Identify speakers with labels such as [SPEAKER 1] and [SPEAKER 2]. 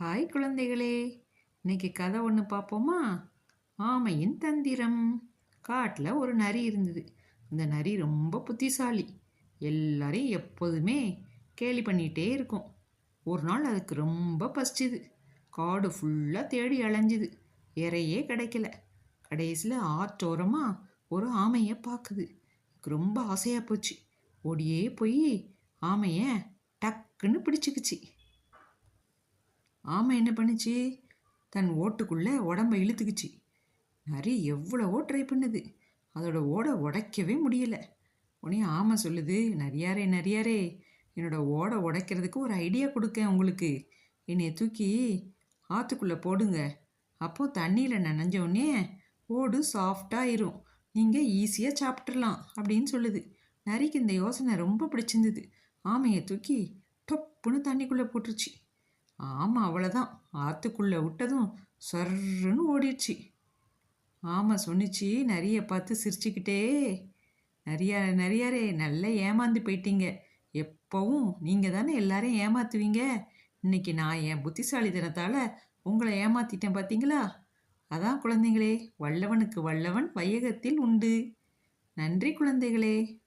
[SPEAKER 1] Hi குழந்தைகளே இன்னைக்கு கதை ஒன்று பார்ப்போமா? ஆமையின் தந்திரம். காட்டில் ஒரு நரி இருந்தது. அந்த நரி ரொம்ப புத்திசாலி. எல்லாரையும் எப்போதுமே கேலி பண்ணிகிட்டே இருக்கும். ஒரு நாள் அதுக்கு ரொம்ப பசிச்சுது. காடு ஃபுல்லாக தேடி அலைஞ்சுது. இறையே கிடைக்கல. கடைசியில் ஆற்றோரமாக ஒரு ஆமையை பார்க்குது. ரொம்ப ஆசையாக போச்சு. ஓடியே போய் ஆமையை டக்குன்னு பிடிச்சிக்குச்சு. ஆமை என்ன பண்ணுச்சு? தன் ஓட்டுக்குள்ளே உடம்பை இழுத்துக்குச்சு. நரி எவ்வளவோ ட்ரை பண்ணுது. அதோட ஓடை உடைக்கவே முடியலை. உடனே ஆமை சொல்லுது நரியாரே நரியாரே என்னோட ஓடை உடைக்கிறதுக்கு ஒரு ஐடியா கொடுக்கேன் உங்களுக்கு. என்னை தூக்கி ஆற்றுக்குள்ளே போடுங்க. அப்போது தண்ணியில் நனைஞ்சோடனே ஓடு சாஃப்டாயிரும் நீங்கள் ஈஸியாக சாப்பிட்றலாம் அப்படின்னு சொல்லுது. நரிக்கு இந்த யோசனை ரொம்ப பிடிச்சிருந்தது. ஆமையை தூக்கி டொப்புன்னு தண்ணிக்குள்ளே போட்டுருச்சு. ஆமாம் அவ்வளோதான் ஆற்றுக்குள்ளே விட்டதும் சொர்ன்னு ஓடிடுச்சு. ஆமாம் சொன்னிச்சு நிறைய பார்த்து சிரிச்சுக்கிட்டே நிறையா நிறையாரே நல்லா ஏமாந்து போயிட்டீங்க. எப்போவும் நீங்கள் தானே எல்லாரையும் ஏமாத்துவீங்க? இன்னைக்கு நான் என் புத்திசாலித்தனத்தால் உங்களை ஏமாத்திட்டேன் பார்த்தீங்களா அதான் குழந்தைங்களே வல்லவனுக்கு வல்லவன் வையகத்தில் உண்டு. நன்றி குழந்தைகளே.